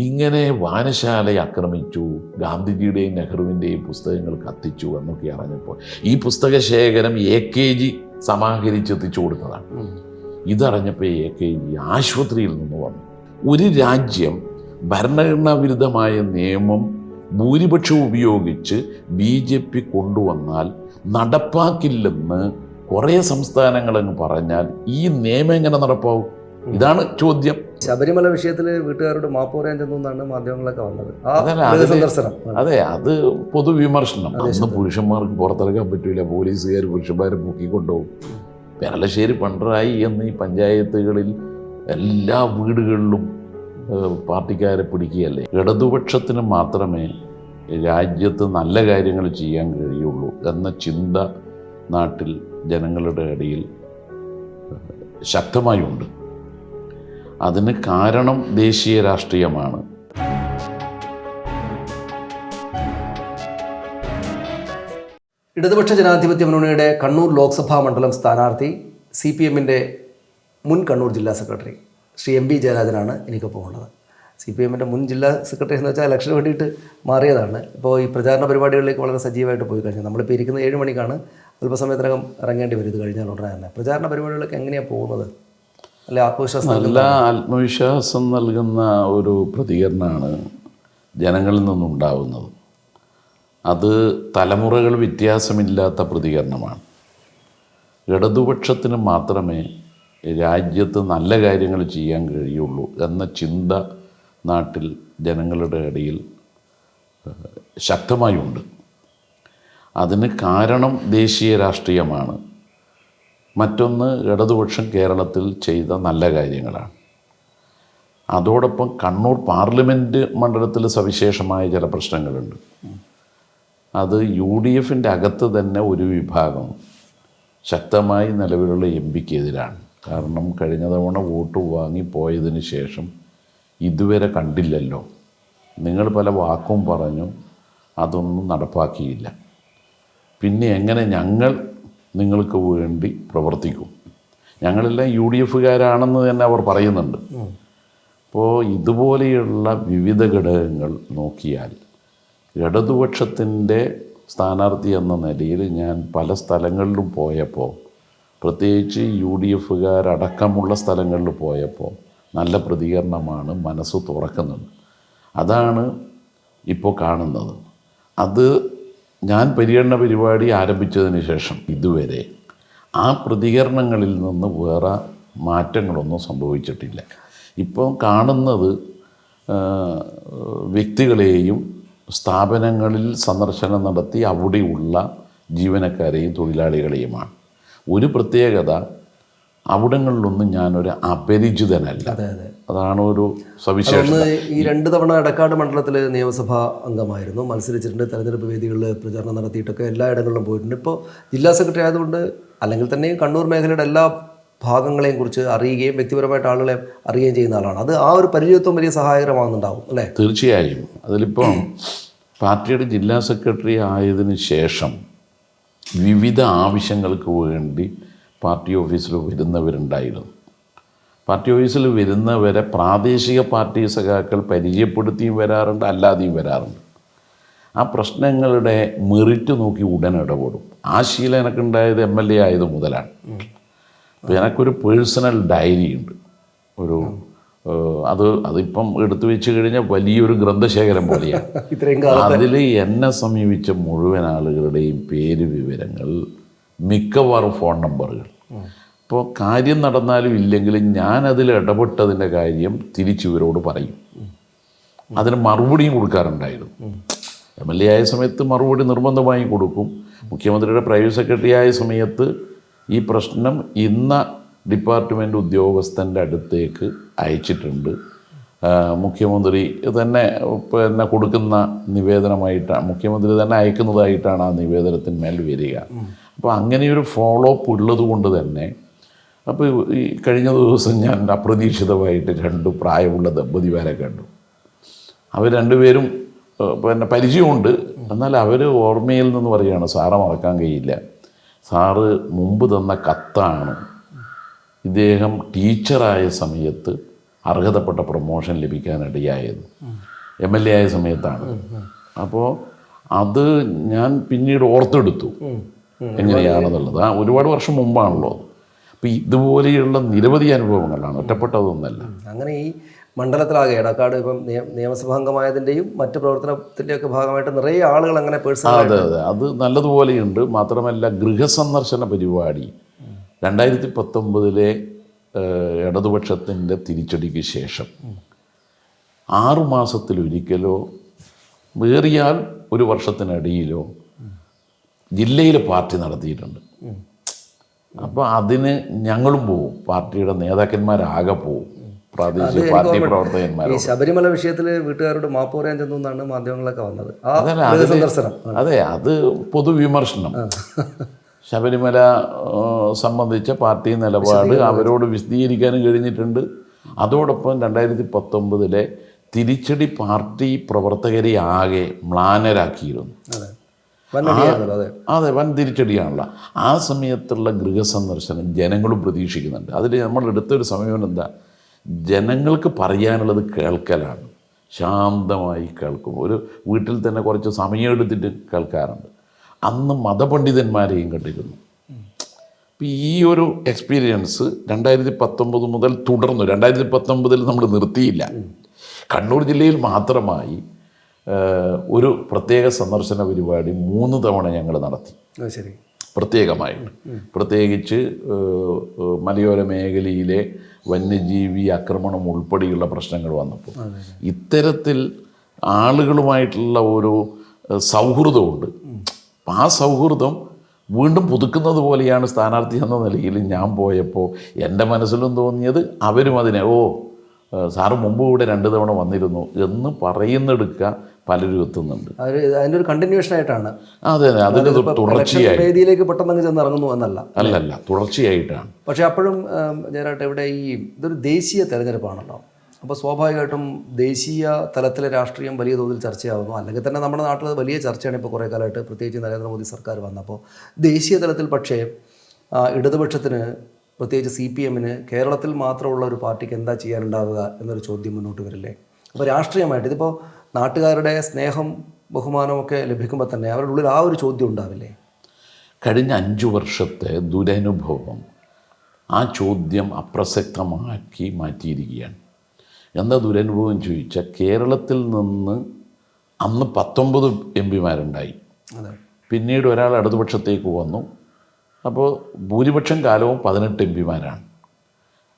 ഇങ്ങനെ വാനശാല ആക്രമിച്ചു ഗാന്ധിജിയുടെയും നെഹ്റുവിന്റെയും പുസ്തകങ്ങൾ കത്തിച്ചു എന്നൊക്കെ അറിഞ്ഞപ്പോൾ ഈ പുസ്തക ശേഖരം എ കെ ജി സമാഹരിച്ചെത്തിച്ചു കൊടുത്തതാണ്. ഇതറിഞ്ഞപ്പോൾ എ കെ ജി ആശുപത്രിയിൽ നിന്ന് വന്നു. ഒരു രാജ്യം ഭരണഘടനാ വിരുദ്ധമായ നിയമം ഭൂരിപക്ഷം ഉപയോഗിച്ച് ബി ജെ പി കൊണ്ടുവന്നാൽ നടപ്പാക്കില്ലെന്ന് കുറേ സംസ്ഥാനങ്ങളങ്ങ് പറഞ്ഞാൽ ഈ നിയമം എങ്ങനെ നടപ്പാവും? ഇതാണ് ചോദ്യം. ശബരിമല വിഷയത്തിൽ വീട്ടുകാരോട് മാപ്പ് പറയാൻ ചെന്നു എന്നാണ് മാധ്യമങ്ങളൊക്കെ വന്നത്. അതെ അത് പൊതുവിമർശനം. അന്ന്. പുരുഷന്മാർക്ക് പുറത്തിറക്കാൻ പറ്റൂല. പോലീസുകാർ പുരുഷന്മാരെ പൊക്കിക്കൊണ്ടുപോകും. പെരളശ്ശേരി പണ്ടറായി എന്ന് ഈ പഞ്ചായത്തുകളിൽ എല്ലാ വീടുകളിലും പാർട്ടിക്കാരെ പിടിക്കുകയല്ലേ? ഇടതുപക്ഷത്തിന് മാത്രമേ രാജ്യത്ത് നല്ല കാര്യങ്ങൾ ചെയ്യാൻ കഴിയുള്ളൂ എന്ന ചിന്ത നാട്ടിൽ ജനങ്ങളുടെ ഇടയിൽ ശക്തമായി ശക്തമായുണ്ട്. അതിന് കാരണം ദേശീയ രാഷ്ട്രീയമാണ്. ഇടതുപക്ഷ ജനാധിപത്യ മുന്നണിയുടെ കണ്ണൂർ ലോക്സഭാ മണ്ഡലം സ്ഥാനാർത്ഥി സി പി എമ്മിന്റെ മുൻ കണ്ണൂർ ജില്ലാ സെക്രട്ടറി ശ്രീ എം പി ജയരാജനാണ് എനിക്കൊപ്പം ഉള്ളത്. സി പി എമ്മിന്റെ മുൻ ജില്ലാ സെക്രട്ടറി എന്ന് വെച്ചാൽ ഇലക്ഷന് വേണ്ടിയിട്ട് മാറിയതാണ്. ഇപ്പോൾ ഈ പ്രചാരണ പരിപാടികളിലേക്ക് വളരെ സജീവമായിട്ട് പോയി കഴിഞ്ഞാൽ നമ്മളിപ്പോൾ ഇരിക്കുന്ന ഏഴ് മണിക്കാണ്. അല്പസമയത്തിനകം ഇറങ്ങേണ്ടി വരും ഇത് കഴിഞ്ഞാൽ ഉടനെ തന്നെ. പ്രചാരണ പരിപാടികളൊക്കെ എങ്ങനെയാണ് പോകുന്നത്? അല്ലെ ആത്മവിശ്വാസം നല്ല ആത്മവിശ്വാസം നൽകുന്ന ഒരു പ്രതികരണമാണ് ജനങ്ങളിൽ നിന്നുണ്ടാവുന്നത് അത് തലമുറകൾ വ്യത്യാസമില്ലാത്ത പ്രതികരണമാണ്. ഇടതുപക്ഷത്തിന് മാത്രമേ രാജ്യത്ത് നല്ല കാര്യങ്ങൾ ചെയ്യാൻ കഴിയുള്ളൂ എന്ന ചിന്ത നാട്ടിൽ ജനങ്ങളുടെ ഇടയിൽ ശക്തമായുണ്ട്. അതിന് കാരണം ദേശീയ രാഷ്ട്രീയമാണ്. മറ്റൊന്ന് ഇടതുപക്ഷം കേരളത്തിൽ ചെയ്ത നല്ല കാര്യങ്ങളാണ്. അതോടൊപ്പം കണ്ണൂർ പാർലമെന്റ് മണ്ഡലത്തിൽ സവിശേഷമായ ചില പ്രശ്നങ്ങളുണ്ട്. അത് യു ഡി എഫിന്റെ അകത്ത് തന്നെ ഒരു വിഭാഗം ശക്തമായി നിലവിലുള്ള എം പിക്ക് എതിരാണ് കാരണം കഴിഞ്ഞ തവണ വോട്ട് വാങ്ങി പോയതിന് ശേഷം ഇതുവരെ കണ്ടില്ലല്ലോ. നിങ്ങൾ പല വാക്കും പറഞ്ഞു അതൊന്നും നടപ്പാക്കിയില്ല. പിന്നെ എങ്ങനെ ഞങ്ങൾ നിങ്ങൾക്ക് വേണ്ടി പ്രവർത്തിക്കും. ഞങ്ങളെല്ലാം യു ഡി എഫുകാരാണെന്ന് തന്നെ അവർ പറയുന്നുണ്ട്. അപ്പോൾ ഇതുപോലെയുള്ള വിവിധ ഘടകങ്ങൾ നോക്കിയാൽ ഇടതുപക്ഷത്തിന്റെ സ്ഥാനാർത്ഥി എന്ന നിലയിൽ ഞാൻ പല സ്ഥലങ്ങളിലും പോയപ്പോൾ പ്രത്യേകിച്ച് യു ഡി എഫുകാരടക്കമുള്ള സ്ഥലങ്ങളിൽ പോയപ്പോൾ നല്ല പ്രതികരണമാണ് മനസ്സ് തുറക്കുന്നത്. അതാണ് ഇപ്പോൾ കാണുന്നത്. അത് ഞാൻ പര്യടന പരിപാടി ആരംഭിച്ചതിന് ശേഷം ഇതുവരെ ആ പ്രതികരണങ്ങളിൽ നിന്ന് വേറെ മാറ്റങ്ങളൊന്നും സംഭവിച്ചിട്ടില്ല. ഇപ്പോൾ കാണുന്നത് വ്യക്തികളെയും സ്ഥാപനങ്ങളിൽ സന്ദർശനം നടത്തി അവിടെയുള്ള ജീവനക്കാരെയും തൊഴിലാളികളെയുമാണ്. ഒരു പ്രത്യേകത അവിടങ്ങളിലൊന്നും ഞാനൊരു അപരിചിതനല്ല. അതെ അതെ. അതാണ് ഒരു സവിശേഷത. ഈ രണ്ട് തവണ എടക്കാട് മണ്ഡലത്തിൽ നിയമസഭാ അംഗമായിരുന്നു. മത്സരിച്ചിട്ടുണ്ട് തെരഞ്ഞെടുപ്പ് വേദികളിൽ പ്രചാരണം നടത്തിയിട്ടൊക്കെ എല്ലായിടങ്ങളിലും പോയിട്ടുണ്ട്. ഇപ്പോൾ ജില്ലാ സെക്രട്ടറി ആയതുകൊണ്ട് അല്ലെങ്കിൽ തന്നെ കണ്ണൂർ മേഖലയുടെ എല്ലാ ഭാഗങ്ങളെയും കുറിച്ച് അറിയുകയും വ്യക്തിപരമായിട്ട് ആളുകളെ അറിയുകയും ചെയ്യുന്ന ആളാണ്. അത് ആ ഒരു പരിചയത്വം വലിയ സഹായകരമാകുന്നുണ്ടാവും അല്ലേ? തീർച്ചയായും. അതിലിപ്പം പാർട്ടിയുടെ ജില്ലാ സെക്രട്ടറി ആയതിനു ശേഷം വിവിധ ആവശ്യങ്ങൾക്ക് വേണ്ടി പാർട്ടി ഓഫീസിൽ വരുന്നവരുണ്ടായിരുന്നു. പാർട്ടി ഓഫീസിൽ വരുന്നവരെ പ്രാദേശിക പാർട്ടി സഖാക്കൾ പരിചയപ്പെടുത്തിയും വരാറുണ്ട് അല്ലാതെയും വരാറുണ്ട്. ആ പ്രശ്നങ്ങളുടെ മെറിറ്റ് നോക്കി ഉടൻ ഇടപെടും. ആ ശീലം എനിക്കുണ്ടായത് എം എൽ എ ആയത് മുതലാണ്. അപ്പോൾ എനിക്കൊരു പേഴ്സണൽ ഡയറി ഉണ്ട്. ഒരു അത് അതിപ്പം എടുത്തു വെച്ച് കഴിഞ്ഞാൽ വലിയൊരു ഗ്രന്ഥശേഖരം പോലെയാണ്. അതിൽ എന്നെ സമീപിച്ച മുഴുവൻ ആളുകളുടെയും പേര് വിവരങ്ങൾ മിക്കവാറും ഫോൺ നമ്പറുകൾ. അപ്പോൾ കാര്യം നടന്നാലും ഇല്ലെങ്കിലും ഞാൻ അതിൽ ഇടപെട്ടതിന്റെ കാര്യം തിരിച്ചു ഇവരോട് പറയും. അതിന് മറുപടിയും കൊടുക്കാറുണ്ടായിരുന്നു. എം എൽ എ ആയ സമയത്ത് മറുപടി നിർബന്ധമായും കൊടുക്കും. മുഖ്യമന്ത്രിയുടെ പ്രൈവറ്റ് സെക്രട്ടറി ആയ സമയത്ത് ഈ പ്രശ്നം ഇന്ന ഡിപ്പാർട്ട്മെന്റ് ഉദ്യോഗസ്ഥന്റെ അടുത്തേക്ക് അയച്ചിട്ടുണ്ട്. മുഖ്യമന്ത്രി തന്നെ പിന്നെ കൊടുക്കുന്ന നിവേദനമായിട്ടാണ് മുഖ്യമന്ത്രി തന്നെ അയക്കുന്നതായിട്ടാണ് ആ നിവേദനത്തിന്മേൽ വരിക. അപ്പോൾ അങ്ങനെയൊരു ഫോളോ അപ്പ് ഉള്ളത് കൊണ്ട് തന്നെ അപ്പോൾ ഈ കഴിഞ്ഞ ദിവസം ഞാൻ അപ്രതീക്ഷിതമായിട്ട് രണ്ട് പ്രായമുള്ള ദമ്പതിമാരെ കണ്ടു. അവർ രണ്ടുപേരും പിന്നെ പരിചയമുണ്ട്. എന്നാൽ അവർ ഓർമ്മയിൽ നിന്ന് പറയുകയാണ് സാറ് മറക്കാൻ കഴിയില്ല. സാറ് മുമ്പ് തന്ന കത്താണ്. ഇദ്ദേഹം ടീച്ചറായ സമയത്ത് അർഹതപ്പെട്ട പ്രൊമോഷൻ ലഭിക്കാനിടയായത്. എം എൽ എ ആയ സമയത്താണ്. അപ്പോൾ അത് ഞാൻ പിന്നീട് ഓർത്തെടുത്തു. എങ്ങനെയാണെന്നുള്ളത്. ആ ഒരുപാട് വർഷം മുമ്പാണല്ലോ അപ്പോൾ ഇതുപോലെയുള്ള നിരവധി അനുഭവങ്ങളാണ്. ഒറ്റപ്പെട്ടതൊന്നല്ല അങ്ങനെ ഈ മണ്ഡലത്തിലാകെ എടക്കാട് ഇപ്പം നിയ- നിയമസഭാംഗമായതിന്റെയും മറ്റ് പ്രവർത്തനത്തിന്റെയൊക്കെ ഭാഗമായിട്ട് നിറയെ ആളുകൾ അങ്ങനെ പേഴ്സണൽ അതെ അതെ. അത് നല്ലതുപോലെയുണ്ട്. മാത്രമല്ല ഗൃഹസന്ദർശന പരിപാടി രണ്ടായിരത്തി പത്തൊമ്പതിലെ ഇടതുപക്ഷത്തിന്റെ തിരിച്ചടിക്ക് ശേഷം. ആറുമാസത്തിലൊരിക്കലോ വേറിയാൽ ഒരു വർഷത്തിനിടയിലോ ജില്ലയിൽ പാർട്ടി നടത്തിയിട്ടുണ്ട്. അപ്പോൾ അതിന് ഞങ്ങളും പോവും. പാർട്ടിയുടെ നേതാക്കന്മാരാകെ പോവും. പ്രാദേശിക പാർട്ടി പ്രവർത്തകന്മാർ ശബരിമല വിഷയത്തിൽ വീട്ടുകാരോട് മാപ്പ് പറയാൻ ചെന്നു എന്നാണ് മാധ്യമങ്ങളൊക്കെ വന്നത്. അതെ അത് പൊതുവിമർശനം. ശബരിമല സംബന്ധിച്ച പാർട്ടി നിലപാട് അവരോട് വിശദീകരിക്കാനും കഴിഞ്ഞിട്ടുണ്ട്. അതോടൊപ്പം രണ്ടായിരത്തി പത്തൊമ്പതിലെ തിരിച്ചടി പാർട്ടി പ്രവർത്തകരെ ആകെ മ്ലാനരാക്കിയിരുന്നു അതെ. വൻ തിരിച്ചടിയാണല്ലോ. ആ സമയത്തുള്ള ഗൃഹസന്ദർശനം ജനങ്ങളും പ്രതീക്ഷിക്കുന്നുണ്ട്. അതിൽ നമ്മൾ എടുത്തൊരു സമയം എന്താ? ജനങ്ങൾക്ക് പറയാനുള്ളത് കേൾക്കലാണ്. ശാന്തമായി കേൾക്കും. ഒരു വീട്ടിൽ തന്നെ കുറച്ച് സമയം എടുത്തിട്ട് കേൾക്കാറുണ്ട്. അന്ന് മതപണ്ഡിതന്മാരെയും കണ്ടിരുന്നു. അപ്പം ഈ ഒരു എക്സ്പീരിയൻസ് രണ്ടായിരത്തി പത്തൊമ്പത് മുതൽ തുടർന്നു. രണ്ടായിരത്തി പത്തൊമ്പതിൽ നമ്മൾ നിർത്തിയില്ല. കണ്ണൂർ ജില്ലയിൽ മാത്രമായി ഒരു പ്രത്യേക സന്ദർശന പരിപാടി മൂന്ന് തവണ ഞങ്ങൾ നടത്തി. ശരി. പ്രത്യേകമായിട്ട്. പ്രത്യേകിച്ച് മലയോര മേഖലയിലെ വന്യജീവി ആക്രമണം ഉൾപ്പെടെയുള്ള പ്രശ്നങ്ങൾ വന്നപ്പോൾ. ഇത്തരത്തിൽ ആളുകളുമായിട്ടുള്ള ഒരു സൗഹൃദമുണ്ട്. അപ്പം ആ സൗഹൃദം വീണ്ടും പുതുക്കുന്നത് പോലെയാണ് സ്ഥാനാർത്ഥി എന്ന നിലയിൽ ഞാൻ പോയപ്പോൾ എന്റെ മനസ്സിലും തോന്നിയത് അവരും അതിനെ ഓ സാറ് മുമ്പ് ഇവിടെ രണ്ട് തവണ വന്നിരുന്നു എന്ന് പറയുന്നെടുക്കുക പലരും എത്തുന്നുണ്ട്. അത് അതിന്റെ ഒരു കണ്ടിന്യൂഷൻ ആയിട്ടാണ്. അതെ അതെ. അതിന്റെ തുടർച്ചയായി. വേദിയിലേക്ക് പെട്ടെന്ന് ചെന്ന് ഇറങ്ങുന്നു എന്നല്ല. അല്ലല്ല തുടർച്ചയായിട്ടാണ്. പക്ഷേ അപ്പോഴും ഞാനായിട്ട് ഇവിടെ ഈ ഇതൊരു ദേശീയ തെരഞ്ഞെടുപ്പാണല്ലോ. അപ്പോൾ സ്വാഭാവികമായിട്ടും ദേശീയ തലത്തിലെ രാഷ്ട്രീയം വലിയ തോതിൽ ചർച്ചയാവുന്നു. അല്ലെങ്കിൽ തന്നെ നമ്മുടെ നാട്ടിൽ വലിയ ചർച്ചയാണ് ഇപ്പോൾ കുറേ കാലമായിട്ട് പ്രത്യേകിച്ച് നരേന്ദ്രമോദി സർക്കാർ വന്നപ്പോൾ. ദേശീയ തലത്തിൽ പക്ഷേ ഇടതുപക്ഷത്തിന് പ്രത്യേകിച്ച് സി പി എമ്മിന് കേരളത്തിൽ മാത്രമുള്ള ഒരു പാർട്ടിക്ക് എന്താ ചെയ്യാനുണ്ടാവുക എന്നൊരു ചോദ്യം മുന്നോട്ട് വരില്ലേ? അപ്പോൾ രാഷ്ട്രീയമായിട്ട് ഇതിപ്പോൾ നാട്ടുകാരുടെ സ്നേഹം ബഹുമാനമൊക്കെ ലഭിക്കുമ്പോൾ തന്നെ അവരുടെ ഉള്ളിൽ ആ ഒരു ചോദ്യം ഉണ്ടാവില്ലേ? കഴിഞ്ഞ അഞ്ചു വർഷത്തെ ദുരനുഭവം ആ ചോദ്യം അപ്രസക്തമാക്കി മാറ്റിയിരിക്കുകയാണ്. എന്താ ദുരനുഭവം ചോദിച്ചാൽ കേരളത്തിൽ നിന്ന് അന്ന് പത്തൊമ്പത് എം പിമാരുണ്ടായി. പിന്നീട് ഒരാൾ ഇടതുപക്ഷത്തേക്ക് വന്നു. അപ്പോൾ ഭൂരിപക്ഷം കാലവും പതിനെട്ട് എം പിമാരാണ്.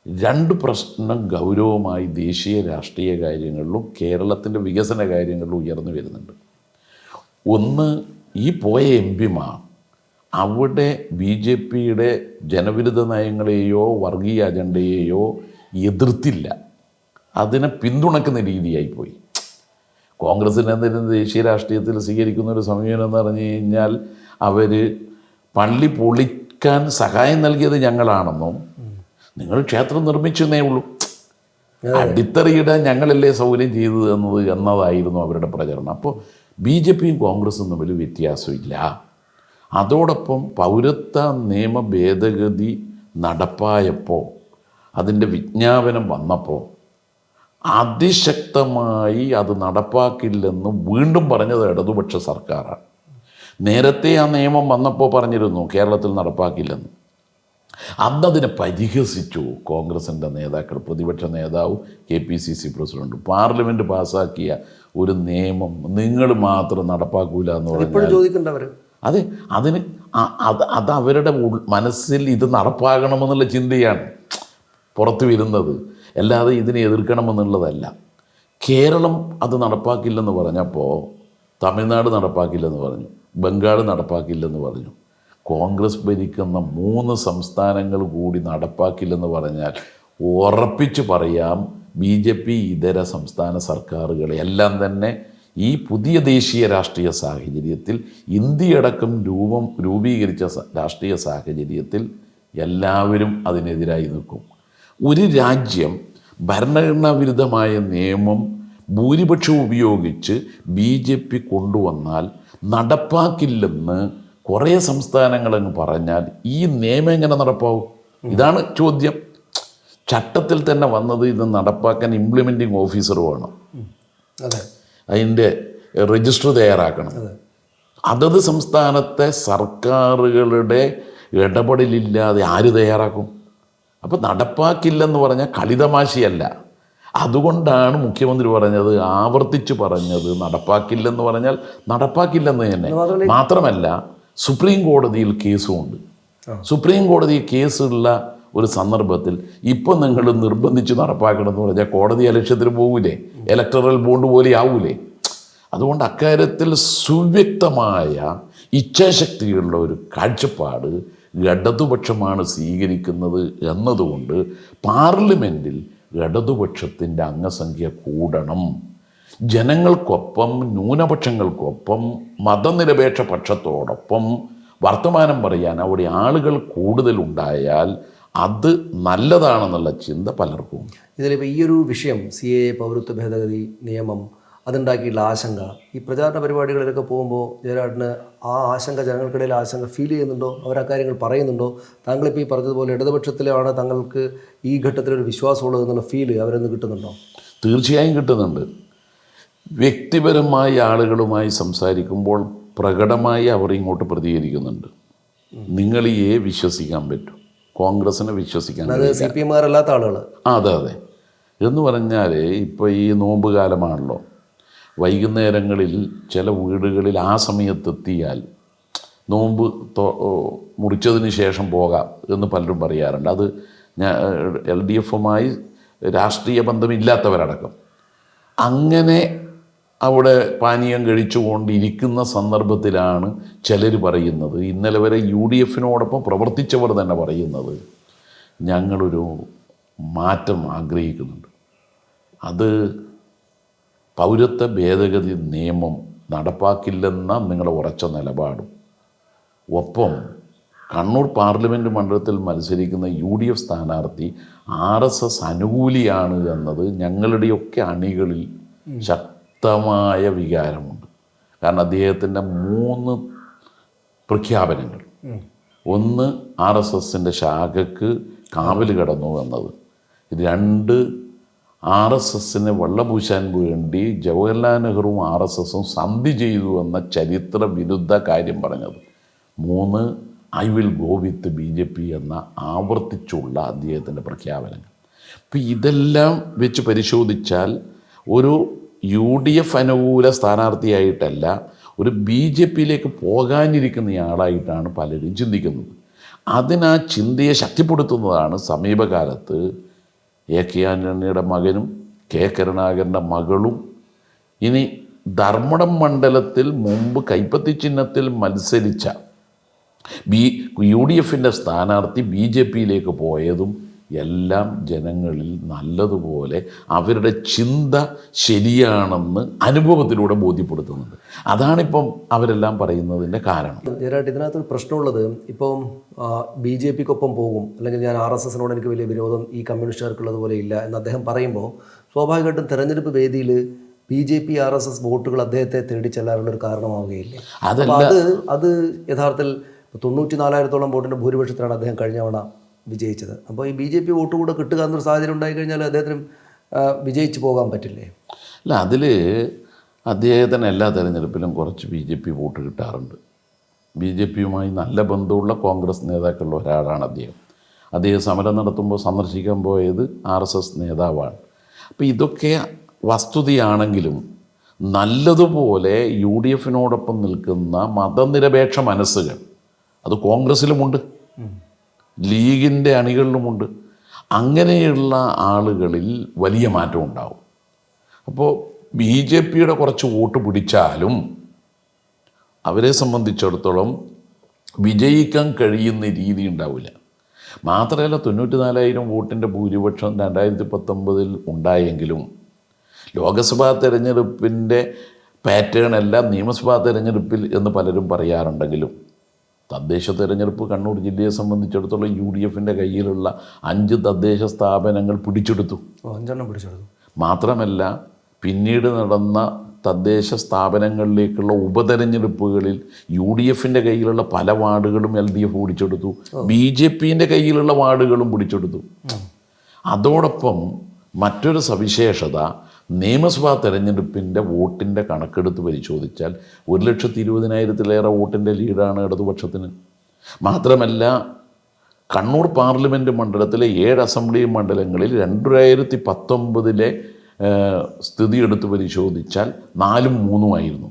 രണ്ട് പ്രശ്നം ഗൗരവമായി ദേശീയ രാഷ്ട്രീയ കാര്യങ്ങളിലും കേരളത്തിന്റെ വികസന കാര്യങ്ങളിലും ഉയർന്നു വരുന്നുണ്ട്. ഒന്ന് ഈ പോയ എം പിമാർ അവിടെ ബി ജെ പിയുടെ ജനവിരുദ്ധ നയങ്ങളെയോ വർഗീയ അജണ്ടയെയോ എതിർത്തില്ല. അതിനെ പിന്തുണക്കുന്ന രീതിയായിപ്പോയി കോൺഗ്രസിന് എന്തിനും ദേശീയ രാഷ്ട്രീയത്തിൽ സ്വീകരിക്കുന്ന ഒരു സമീപനം എന്ന് പറഞ്ഞു കഴിഞ്ഞാൽ അവർ പള്ളി പൊളിക്കാൻ സഹായം നൽകിയത് ഞങ്ങളാണെന്നും നിങ്ങൾ ക്ഷേത്രം നിർമ്മിച്ചെന്നേ ഉള്ളൂ. അടിത്തറയിടാൻ ഞങ്ങളല്ലേ സൗകര്യം ചെയ്തത് എന്നത് എന്നതായിരുന്നു അവരുടെ പ്രചരണം. അപ്പോൾ ബി ജെ പിയും കോൺഗ്രസും തമ്മിൽ വ്യത്യാസമില്ല. അതോടൊപ്പം പൗരത്വ നിയമ ഭേദഗതി നടപ്പായപ്പോൾ അതിന്റെ വിജ്ഞാപനം വന്നപ്പോൾ അതിശക്തമായി അത് നടപ്പാക്കില്ലെന്ന് വീണ്ടും പറഞ്ഞത് ഇടതുപക്ഷ സർക്കാരാണ്. നേരത്തെ ആ നിയമം വന്നപ്പോൾ പറഞ്ഞിരുന്നു കേരളത്തിൽ നടപ്പാക്കില്ലെന്ന്. അന്നതിനെ പരിഹസിച്ചു. കോൺഗ്രസിന്റെ നേതാക്കൾ പ്രതിപക്ഷ നേതാവ് K P C C president. Parliament പാസ്സാക്കിയ ഒരു നിയമം നിങ്ങൾ മാത്രം നടപ്പാക്കൂല എന്ന് പറഞ്ഞാൽ അതെ അതിന് അത് അത് അവരുടെ മനസ്സിൽ ഇത് നടപ്പാകണമെന്നുള്ള ചിന്തയാണ് പുറത്തു വരുന്നത്. അല്ലാതെ ഇതിനെ എതിർക്കണമെന്നുള്ളതല്ല. കേരളം അത് നടപ്പാക്കില്ലെന്ന് പറഞ്ഞപ്പോൾ തമിഴ്നാട് നടപ്പാക്കില്ലെന്ന് പറഞ്ഞു ബംഗാൾ നടപ്പാക്കില്ലെന്ന് പറഞ്ഞു. കോൺഗ്രസ് ഭരിക്കുന്ന മൂന്ന് സംസ്ഥാനങ്ങൾ കൂടി നടപ്പാക്കില്ലെന്ന് പറഞ്ഞാൽ ഉറപ്പിച്ചു പറയാം ബി ജെ പി ഇതര സംസ്ഥാന സർക്കാരുകളെ. എല്ലാം തന്നെ ഈ പുതിയ ദേശീയ രാഷ്ട്രീയ സാഹചര്യത്തിൽ ഇന്ത്യയടക്കം രൂപം രൂപീകരിച്ച രാഷ്ട്രീയ സാഹചര്യത്തിൽ എല്ലാവരും അതിനെതിരായി നിൽക്കും. ഒരു രാജ്യം ഭരണഘടനാ വിരുദ്ധമായ നിയമം ഭൂരിപക്ഷം ഉപയോഗിച്ച് ബി ജെ പി കൊണ്ടുവന്നാൽ നടപ്പാക്കില്ലെന്ന് കുറേ സംസ്ഥാനങ്ങളെന്ന് പറഞ്ഞാൽ ഈ നിയമം എങ്ങനെ നടപ്പാവും? ഇതാണ് ചോദ്യം. ചട്ടത്തിൽ തന്നെ വന്നത് ഇത് നടപ്പാക്കാൻ ഇംപ്ലിമെന്റിംഗ് ഓഫീസർ വേണം. അതെ. അതിന്റെ രജിസ്റ്റർ തയ്യാറാക്കണം. അതെ. അതത് സംസ്ഥാനത്തെ സർക്കാരുകളുടെ ഇടപെടലില്ലാതെ ആര് തയ്യാറാക്കും? അപ്പോൾ നടപ്പാക്കില്ലെന്ന് പറഞ്ഞാൽ കളിതമാശിയല്ല. അതുകൊണ്ടാണ് മുഖ്യമന്ത്രി പറഞ്ഞത് ആവർത്തിച്ച് പറഞ്ഞത് നടപ്പാക്കില്ലെന്ന് പറഞ്ഞാൽ നടപ്പാക്കില്ലെന്ന് തന്നെ. മാത്രമല്ല സുപ്രീം കോടതിയിൽ കേസുമുണ്ട്. സുപ്രീം കോടതി കേസുള്ള ഒരു സന്ദർഭത്തിൽ ഇപ്പം നിങ്ങൾ നിർബന്ധിച്ച് നടപ്പാക്കണം എന്ന് പറഞ്ഞാൽ കോടതി അലക്ഷ്യത്തിന് പോകൂലേ? ഇലക്ടറൽ ബോണ്ട് പോലെ ആവൂലേ? അതുകൊണ്ട് അക്കാര്യത്തിൽ സുവ്യക്തമായ ഇച്ഛാശക്തിയുള്ള ഒരു കാഴ്ചപ്പാട് ഇടതുപക്ഷമാണ് സ്വീകരിക്കുന്നത് എന്നതുകൊണ്ട് പാർലമെന്റിൽ ഇടതുപക്ഷത്തിന്റെ അംഗസംഖ്യ കൂടണം. ജനങ്ങൾക്കൊപ്പം ന്യൂനപക്ഷങ്ങൾക്കൊപ്പം മതനിരപേക്ഷ പക്ഷത്തോടൊപ്പം വർത്തമാനം പറയാൻ അവിടെ ആളുകൾ കൂടുതലുണ്ടായാൽ അത് നല്ലതാണെന്നുള്ള ചിന്ത പലർക്കും. ഇതിലിപ്പോൾ ഈ ഒരു വിഷയം സി എ പൗരത്വ ഭേദഗതി നിയമം അതുണ്ടാക്കിയിട്ടുള്ള ആശങ്ക ഈ പ്രചാരണ പരിപാടികളിലൊക്കെ പോകുമ്പോൾ ജയരാട്ടിന് ആ ആശങ്ക ജനങ്ങൾക്കിടയിൽ ആശങ്ക ഫീൽ ചെയ്യുന്നുണ്ടോ? അവർ ആ കാര്യങ്ങൾ പറയുന്നുണ്ടോ? താങ്കളിപ്പോൾ ഈ പറഞ്ഞതുപോലെ ഇടതുപക്ഷത്തിലാണ് തങ്ങൾക്ക് ഈ ഘട്ടത്തിലൊരു വിശ്വാസമുള്ളത് എന്നുള്ള ഫീൽ അവരെന്ന് കിട്ടുന്നുണ്ടോ? തീർച്ചയായും കിട്ടുന്നുണ്ട്. വ്യക്തിപരമായി ആളുകളുമായി സംസാരിക്കുമ്പോൾ പ്രകടമായി അവർ ഇങ്ങോട്ട് പ്രതികരിക്കുന്നുണ്ട്. നിങ്ങൾ ഈ വിശ്വസിക്കാൻ പറ്റും. കോൺഗ്രസിനെ വിശ്വസിക്കാൻ അത് സി പി എമ്മുകാരല്ലാത്ത ആളുകൾ ആ അതെ അതെ. എന്ന് പറഞ്ഞാൽ ഇപ്പോൾ ഈ നോമ്പ് കാലമാണല്ലോ. വൈകുന്നേരങ്ങളിൽ ചില വീടുകളിൽ ആ സമയത്തെത്തിയാൽ നോമ്പ് മുറിച്ചതിന് ശേഷം പോകാം എന്ന് പലരും പറയാറുണ്ട്. അത് ഞാൻ എൽ ഡി എഫുമായി രാഷ്ട്രീയ ബന്ധമില്ലാത്തവരടക്കം. അങ്ങനെ അവിടെ പാനീയം കഴിച്ചുകൊണ്ടിരിക്കുന്ന സന്ദർഭത്തിലാണ് ചിലർ പറയുന്നത്. ഇന്നലെ വരെ യു ഡി എഫിനോടൊപ്പം പ്രവർത്തിച്ചവർ തന്നെ പറയുന്നത്. ഞങ്ങളൊരു മാറ്റം ആഗ്രഹിക്കുന്നുണ്ട്. അത് പൗരത്വ ഭേദഗതി നിയമം നടപ്പാക്കില്ലെന്ന നിങ്ങളുടെ ഉറച്ച നിലപാടും. ഒപ്പം കണ്ണൂർ പാർലമെന്റ് മണ്ഡലത്തിൽ മത്സരിക്കുന്ന യു ഡി എഫ് സ്ഥാനാർത്ഥി ആർ എസ് എസ് അനുകൂലിയാണ് എന്നത് ഞങ്ങളുടെയൊക്കെ അണികളിൽ ശക്തമായ വികാരമുണ്ട്. കാരണം അദ്ദേഹത്തിന്റെ മൂന്ന് പ്രഖ്യാപനങ്ങൾ. ഒന്ന് ആർ എസ് എസിന്റെ ശാഖക്ക് കാവൽ കടന്നു എന്നത്. രണ്ട് ആർ എസ് എസിനെ വെള്ളപൂശാൻ വേണ്ടി ജവഹർലാൽ നെഹ്റുവും ആർ എസ് എസും സന്ധി ചെയ്തു എന്ന ചരിത്ര വിരുദ്ധ കാര്യം പറഞ്ഞത്. മൂന്ന് I will go with B J P എന്ന ആവർത്തിച്ചുള്ള അദ്ദേഹത്തിന്റെ പ്രഖ്യാപനങ്ങൾ. അപ്പോൾ ഇതെല്ലാം വെച്ച് പരിശോധിച്ചാൽ ഒരു യു ഡി എഫ് അനുകൂല സ്ഥാനാർത്ഥിയായിട്ടല്ല ഒരു ബി ജെ പിയിലേക്ക് പോകാനിരിക്കുന്നയാളായിട്ടാണ് പലരും ചിന്തിക്കുന്നത്. അതിനാ ചിന്തയെ ശക്തിപ്പെടുത്തുന്നതാണ് സമീപകാലത്ത് എ കെ ആന്റണിയുടെ മകനും കെ കരുണാകരന്റെ മകളും. ഇനി ധർമ്മടം മണ്ഡലത്തിൽ മുമ്പ് കൈപ്പത്തി ചിഹ്നത്തിൽ മത്സരിച്ച ബി യു ഡി എഫിന്റെ സ്ഥാനാർത്ഥി ബി ജെ പിയിലേക്ക് പോയതും എല്ലാം ജനങ്ങളിൽ നല്ലതുപോലെ അവരുടെ ചിന്ത ശരിയാണെന്ന് അനുഭവത്തിലൂടെ ബോധ്യപ്പെടുത്തുന്നുണ്ട്. അതാണിപ്പം അവരെല്ലാം പറയുന്നതിന്റെ കാരണം. തീർച്ചയായിട്ടും ഇതിനകത്ത് ഒരു പ്രശ്നമുള്ളത് ഇപ്പം ബി ജെ പിക്കൊപ്പം പോകും അല്ലെങ്കിൽ ഞാൻ ആർ എസ് എസിനോട് എനിക്ക് വലിയ വിരോധം ഈ കമ്മ്യൂണിസ്റ്റുകാർക്കുള്ളതുപോലെ ഇല്ല എന്ന് അദ്ദേഹം പറയുമ്പോൾ സ്വാഭാവികമായിട്ടും തെരഞ്ഞെടുപ്പ് വേദിയിൽ B J P R S S വോട്ടുകൾ അദ്ദേഹത്തെ തേടി ചെല്ലാനുള്ള ഒരു കാരണമാവുകയില്ല. അത് അത് യഥാർത്ഥത്തിൽ തൊണ്ണൂറ്റി നാലായിരത്തോളം വോട്ടിന്റെ ഭൂരിപക്ഷത്തിലാണ് അദ്ദേഹം കഴിഞ്ഞ തവണ വിജയിച്ചത്. അപ്പോൾ ഈ ബി ജെ പി വോട്ട് കൂടെ കിട്ടുക എന്നൊരു സാഹചര്യം ഉണ്ടായിക്കഴിഞ്ഞാൽ അദ്ദേഹത്തിന് വിജയിച്ചു പോകാൻ പറ്റില്ലേ? അല്ല അതിൽ അദ്ദേഹത്തിന് എല്ലാ തെരഞ്ഞെടുപ്പിലും കുറച്ച് ബി ജെ പി വോട്ട് കിട്ടാറുണ്ട്. ബി ജെ പിയുമായി നല്ല ബന്ധമുള്ള കോൺഗ്രസ് നേതാക്കളിൽ ഒരാളാണ് അദ്ദേഹം. അദ്ദേഹം സമരം നടത്തുമ്പോൾ സന്ദർശിക്കാൻ പോയത് ആർ എസ് എസ് നേതാവാണ്. അപ്പോൾ ഇതൊക്കെ വസ്തുതയാണെങ്കിലും നല്ലതുപോലെ യു ഡി എഫിനോടൊപ്പം നിൽക്കുന്ന മതനിരപേക്ഷ മനസ്സുകൾ അത് കോൺഗ്രസ്സിലുമുണ്ട്. ലീഗിന്റെ അണികളിലുമുണ്ട്. അങ്ങനെയുള്ള ആളുകളിൽ വലിയ മാറ്റം ഉണ്ടാവും. അപ്പോൾ ബി ജെ പിയുടെ കുറച്ച് വോട്ട് പിടിച്ചാലും അവരെ സംബന്ധിച്ചിടത്തോളം വിജയിക്കാൻ കഴിയുന്ന രീതി ഉണ്ടാവില്ല. മാത്രമല്ല തൊണ്ണൂറ്റി നാലായിരം വോട്ടിന്റെ ഭൂരിപക്ഷം രണ്ടായിരത്തി പത്തൊമ്പതിൽ ഉണ്ടായെങ്കിലും ലോക്സഭാ തെരഞ്ഞെടുപ്പിന്റെ പാറ്റേൺ എല്ലാം നിയമസഭാ തെരഞ്ഞെടുപ്പിൽ എന്ന് പലരും പറയാറുണ്ടെങ്കിലും തദ്ദേശ തെരഞ്ഞെടുപ്പ് കണ്ണൂർ ജില്ലയെ സംബന്ധിച്ചിടത്തോളം യു ഡി എഫിന്റെ കയ്യിലുള്ള അഞ്ച് തദ്ദേശ സ്ഥാപനങ്ങൾ പിടിച്ചെടുത്തു. അഞ്ചെണ്ണം പിടിച്ചെടുത്തു. മാത്രമല്ല പിന്നീട് നടന്ന തദ്ദേശ സ്ഥാപനങ്ങളിലേക്കുള്ള ഉപതെരഞ്ഞെടുപ്പുകളിൽ യു ഡി എഫിന്റെ കയ്യിലുള്ള പല വാർഡുകളും എൽ ഡി എഫ് പിടിച്ചെടുത്തു. ബി ജെ പിന്റെ കയ്യിലുള്ള വാർഡുകളും പിടിച്ചെടുത്തു. അതോടൊപ്പം മറ്റൊരു സവിശേഷത നിയമസഭാ തെരഞ്ഞെടുപ്പിന്റെ വോട്ടിന്റെ കണക്കെടുത്ത് പരിശോധിച്ചാൽ ഒരു ലക്ഷത്തി ഇരുപതിനായിരത്തിലേറെ വോട്ടിന്റെ ലീഡാണ് ഇടതുപക്ഷത്തിന്. മാത്രമല്ല കണ്ണൂർ പാർലമെന്റ് മണ്ഡലത്തിലെ ഏഴ് അസംബ്ലി മണ്ഡലങ്ങളിൽ രണ്ടായിരത്തി പത്തൊമ്പതിലെ സ്ഥിതി എടുത്ത് പരിശോധിച്ചാൽ നാലും മൂന്നുമായിരുന്നു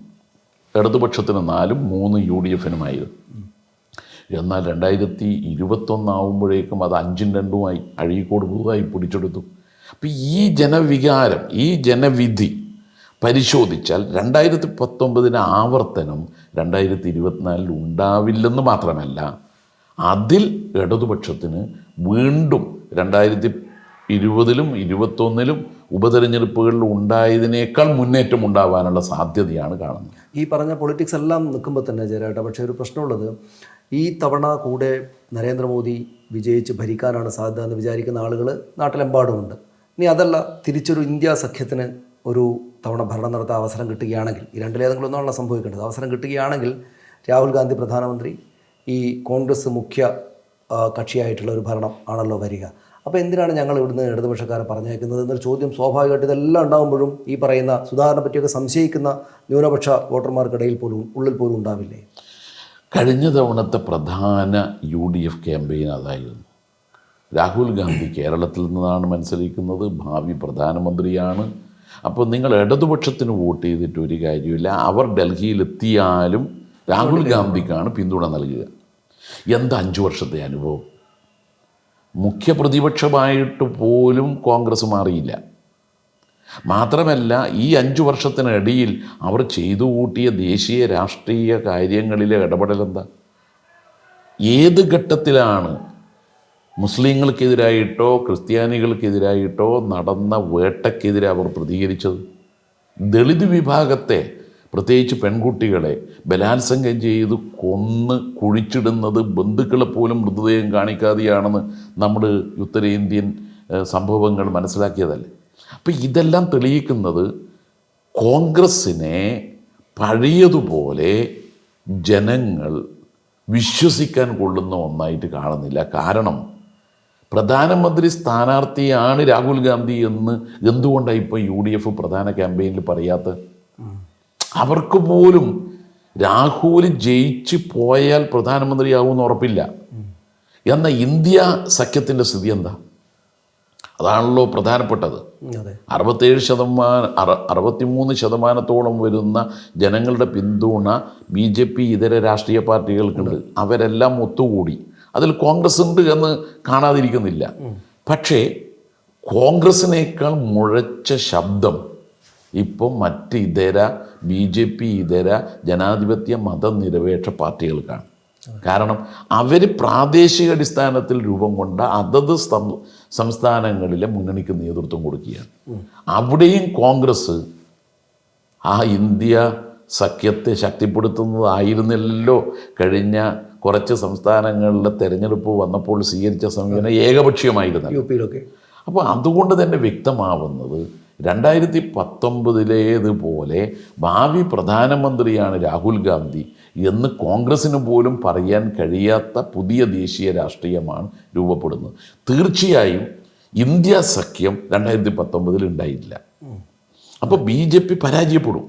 ഇടതുപക്ഷത്തിന് നാലും മൂന്ന് യു ഡി എഫിനുമായിരുന്നു എന്നാൽ രണ്ടായിരത്തി ഇരുപത്തൊന്നാവുമ്പോഴേക്കും അത് അഞ്ചും രണ്ടുമായി അഴീക്കോട് പുതുതായി പിടിച്ചെടുത്തു. അപ്പം ഈ ജനവികാരം ഈ ജനവിധി പരിശോധിച്ചാൽ രണ്ടായിരത്തി പത്തൊമ്പതിന് ആവർത്തനം രണ്ടായിരത്തി ഇരുപത്തിനാലിൽ ഉണ്ടാവില്ലെന്ന് മാത്രമല്ല അതിൽ ഇടതുപക്ഷത്തിന് വീണ്ടും രണ്ടായിരത്തി ഇരുപതിലും ഇരുപത്തൊന്നിലും ഉപതെരഞ്ഞെടുപ്പുകളിൽ ഉണ്ടായതിനേക്കാൾ മുന്നേറ്റം ഉണ്ടാവാനുള്ള സാധ്യതയാണ് കാണുന്നത്. ഈ പറഞ്ഞ പൊളിറ്റിക്സ് എല്ലാം നിൽക്കുമ്പോൾ തന്നെ ജയരാട്ട പക്ഷേ ഒരു പ്രശ്നമുള്ളത് ഈ തവണ കൂടെ നരേന്ദ്രമോദി വിജയിച്ച് ഭരിക്കാനാണ് സാധ്യത എന്ന് വിചാരിക്കുന്ന ആളുകൾ നാട്ടിലെമ്പാടുമുണ്ട്. ഇനി അതല്ല തിരിച്ചൊരു ഇന്ത്യ സഖ്യത്തിന് ഒരു തവണ ഭരണം നടത്താൻ അവസരം കിട്ടുകയാണെങ്കിൽ ഈ രണ്ടിലേതെങ്കിലും ഒന്നാണല്ലോ സംഭവിക്കേണ്ടത്. അവസരം കിട്ടുകയാണെങ്കിൽ രാഹുൽ ഗാന്ധി പ്രധാനമന്ത്രി ഈ കോൺഗ്രസ് മുഖ്യ കക്ഷിയായിട്ടുള്ള ഒരു ഭരണം ആണല്ലോ വരിക. അപ്പോൾ എന്തിനാണ് ഞങ്ങൾ ഇവിടുന്ന് ഇടതുപക്ഷക്കാരെ പറഞ്ഞേക്കുന്നത് എന്നൊരു ചോദ്യം സ്വാഭാവികമായിട്ട് ഇതെല്ലാം ഉണ്ടാകുമ്പോഴും ഈ പറയുന്ന സുധാകരനെ പറ്റിയൊക്കെ സംശയിക്കുന്ന ന്യൂനപക്ഷ വോട്ടർമാർക്കിടയിൽ പോലും ഉള്ളിൽ പോലും ഉണ്ടാവില്ലേ? കഴിഞ്ഞ തവണത്തെ പ്രധാന യു ഡി എഫ് ക്യാമ്പയിൻ അതായിരുന്നു. രാഹുൽ ഗാന്ധി കേരളത്തിൽ നിന്നാണ് മത്സരിക്കുന്നത് ഭാവി പ്രധാനമന്ത്രിയാണ്. അപ്പോൾ നിങ്ങൾ ഇടതുപക്ഷത്തിന് വോട്ട് ചെയ്തിട്ട് ഒരു കാര്യമില്ല. അവർ ഡൽഹിയിലെത്തിയാലും രാഹുൽ ഗാന്ധിക്കാണ് പിന്തുണ നൽകുക. എന്താ അഞ്ച് വർഷത്തെ അനുഭവം? മുഖ്യ പ്രതിപക്ഷമായിട്ട് പോലും കോൺഗ്രസ് മാറിയില്ല. മാത്രമല്ല ഈ അഞ്ച് വർഷത്തിനിടയിൽ അവർ ചെയ്തു കൂട്ടിയ ദേശീയ രാഷ്ട്രീയ കാര്യങ്ങളിലെ ഇടപെടലെന്താ ഏത് ഘട്ടത്തിലാണ് മുസ്ലിങ്ങൾക്കെതിരായിട്ടോ ക്രിസ്ത്യാനികൾക്കെതിരായിട്ടോ നടന്ന വേട്ടയ്ക്കെതിരെ അവർ പ്രതികരിച്ചത്. ദളിത് വിഭാഗത്തെ പ്രത്യേകിച്ച് പെൺകുട്ടികളെ ബലാത്സംഗം ചെയ്ത് കൊന്ന് കുഴിച്ചിടുന്നത് ബന്ധുക്കളെ പോലും മൃതദേഹം കാണിക്കാതെയാണെന്ന് നമ്മൾ ഉത്തരേന്ത്യൻ സംഭവങ്ങൾ മനസ്സിലാക്കിയതല്ലേ? അപ്പം ഇതെല്ലാം തെളിയിക്കുന്നത് കോൺഗ്രസ്സിനെ പഴയതുപോലെ ജനങ്ങൾ വിശ്വസിക്കാൻ കൊള്ളുന്ന ഒന്നായിട്ട് കാണുന്നില്ല. കാരണം പ്രധാനമന്ത്രി സ്ഥാനാർത്ഥിയാണ് രാഹുൽ ഗാന്ധി എന്ന് എന്തുകൊണ്ടാണ് ഇപ്പോൾ യു ഡി എഫ് പ്രധാന ക്യാമ്പയിനിൽ പറയാത്തത്? അവർക്ക് പോലും രാഹുൽ ജയിച്ച് പോയാൽ പ്രധാനമന്ത്രിയാവുമെന്ന് ഉറപ്പില്ല. എന്ന ഇന്ത്യ സഖ്യത്തിന്റെ സ്ഥിതി എന്താ? അതാണല്ലോ പ്രധാനപ്പെട്ടത്. അറുപത്തേഴ് ശതമാനം അറ അറുപത്തിമൂന്ന് ശതമാനത്തോളം വരുന്ന ജനങ്ങളുടെ പിന്തുണ ബി ജെ പി ഇതര രാഷ്ട്രീയ പാർട്ടികൾക്കുണ്ട്. അവരെല്ലാം ഒത്തുകൂടി. അതിൽ കോൺഗ്രസ് ഉണ്ട് എന്ന് കാണാതിരിക്കുന്നില്ല. പക്ഷേ കോൺഗ്രസിനേക്കാൾ മുഴച്ച ശബ്ദം ഇപ്പം മറ്റ് ഇതര ബി ജെ പി ഇതര ജനാധിപത്യ മതനിരപേക്ഷ പാർട്ടികൾക്കാണ്. കാരണം അവർ പ്രാദേശിക അടിസ്ഥാനത്തിൽ രൂപം കൊണ്ട അതത് സംസ്ഥാനങ്ങളിലെ മുന്നണിക്ക് നേതൃത്വം കൊടുക്കുകയാണ്. അവിടെയും കോൺഗ്രസ് ആ ഇന്ത്യ സഖ്യത്തെ ശക്തിപ്പെടുത്തുന്നതായിരുന്നില്ലല്ലോ കഴിഞ്ഞ കുറച്ച് സംസ്ഥാനങ്ങളിലെ തെരഞ്ഞെടുപ്പ് വന്നപ്പോൾ സ്വീകരിച്ച സമീപനം ഏകപക്ഷീയമായിരുന്നു. യു പിയിലൊക്കെ അപ്പോൾ അതുകൊണ്ട് തന്നെ വ്യക്തമാവുന്നത് രണ്ടായിരത്തി പത്തൊമ്പതിലേതുപോലെ ഭാവി പ്രധാനമന്ത്രിയാണ് രാഹുൽ ഗാന്ധി എന്ന് കോൺഗ്രസ്സിന് പോലും പറയാൻ കഴിയാത്ത പുതിയ ദേശീയ രാഷ്ട്രീയമാണ് രൂപപ്പെടുന്നത്. തീർച്ചയായും ഇന്ത്യ സഖ്യം രണ്ടായിരത്തി പത്തൊമ്പതിൽ ഉണ്ടായില്ല അപ്പോൾ ബി ജെ പി പരാജയപ്പെടും.